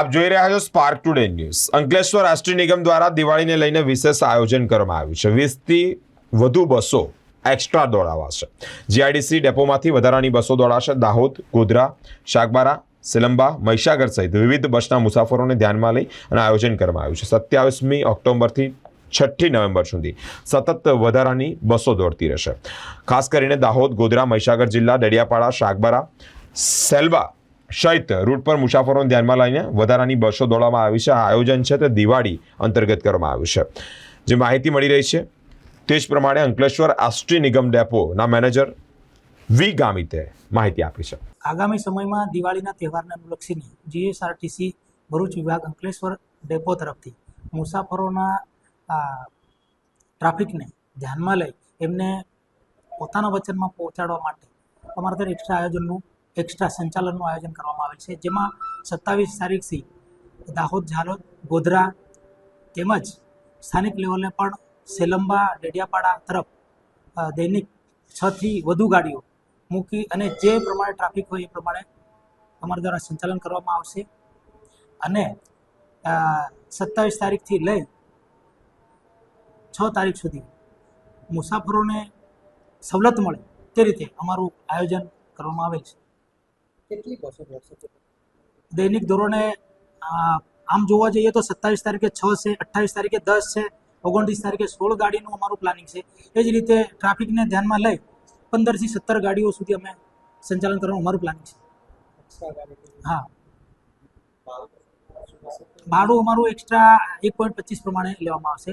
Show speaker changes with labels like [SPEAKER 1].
[SPEAKER 1] આપ જોઈ રહ્યા છો સ્પાર્ક ટુડે ન્યૂઝ અંકલેશ્વર રાષ્ટ્રીય નિગમ દ્વારા દિવાળીને લઈને વિશેષ આયોજન કરવામાં આવ્યું છે. વીસથી વધુ બસો એક્સ્ટ્રા દોડાવાશે. જીઆઈડીસી ડેપોમાંથી વધારાની બસો દોડાશે. દાહોદ, ગોધરા શાકબારા સિલંબા, મહીસાગર સહિત વિવિધ બસના મુસાફરોને ધ્યાનમાં લઈ અને આયોજન કરવામાં આવ્યું છે. સત્યાવીસમી ઓક્ટોબરથી છઠ્ઠી નવેમ્બર સુધી સતત વધારાની બસો દોડતી રહેશે. ખાસ કરીને દાહોદ, ગોધરા, મહીસાગર જિલ્લા દડિયાપાડા શાકબારા સેલબા સહિત રૂટ પર મુસાફરોને ધ્યાનમાં લઈને વધારાની બસો દોડવામાં આવી છે. આ આયોજન છે તે દિવાળી અંતર્ગત કરવામાં આવ્યું છે. જે માહિતી મળી રહી છે તે જ પ્રમાણે અંકલેશ્વર આષ્ટ્રી નિગમ ડેપોના મેનેજર વી ગામિતે માહિતી આપી છે.
[SPEAKER 2] આગામી સમયમાં દિવાળીના તહેવારને અનુલક્ષીને જીએસઆરટીસી ભરૂચ વિભાગ અંકલેશ્વર ડેપો તરફથી મુસાફરોના ટ્રાફિકને ધ્યાનમાં લઈ એમને પોતાના વચનમાં પહોંચાડવા માટે અમારા ત્યાં એક્સ્ટ્રા આયોજનનું એક્સ્ટ્રા સંચાલનનું આયોજન કરવામાં આવેલ છે, જેમાં સત્તાવીસ તારીખથી દાહોદ, ઝાલોદ, ગોધરા તેમજ સ્થાનિક લેવલે પણ સેલંબા, ડેડિયાપાડા તરફ દૈનિક છથી વધુ ગાડીઓ મૂકી અને જે પ્રમાણે ટ્રાફિક હોય એ પ્રમાણે અમારા દ્વારા સંચાલન કરવામાં આવશે. અને સત્તાવીસ તારીખથી લઈ છ તારીખ સુધી મુસાફરોને સવલત મળે તે રીતે અમારું આયોજન કરવામાં આવેલ છે.
[SPEAKER 3] કેટલી બસો દોડશે
[SPEAKER 2] દૈનિક ધોરણે આમ જોવા જઈએ તો સત્તાવીસ તારીખે છ છે અઠ્ઠાવીસ તારીખે દસ છે ઓગણત્રીસ તારીખે સોળ ગાડીનું અમારું પ્લાનિંગ છે. એ જ રીતે ટ્રાફિકને ધ્યાનમાં લઈ પંદરથી સત્તર ગાડીઓ સુધી અમે સંચાલન કરવાનું અમારું પ્લાનિંગ છે. હા. ભાડું? અમારું એક્સ્ટ્રા એક પોઈન્ટ પચીસ પ્રમાણે લેવામાં આવશે.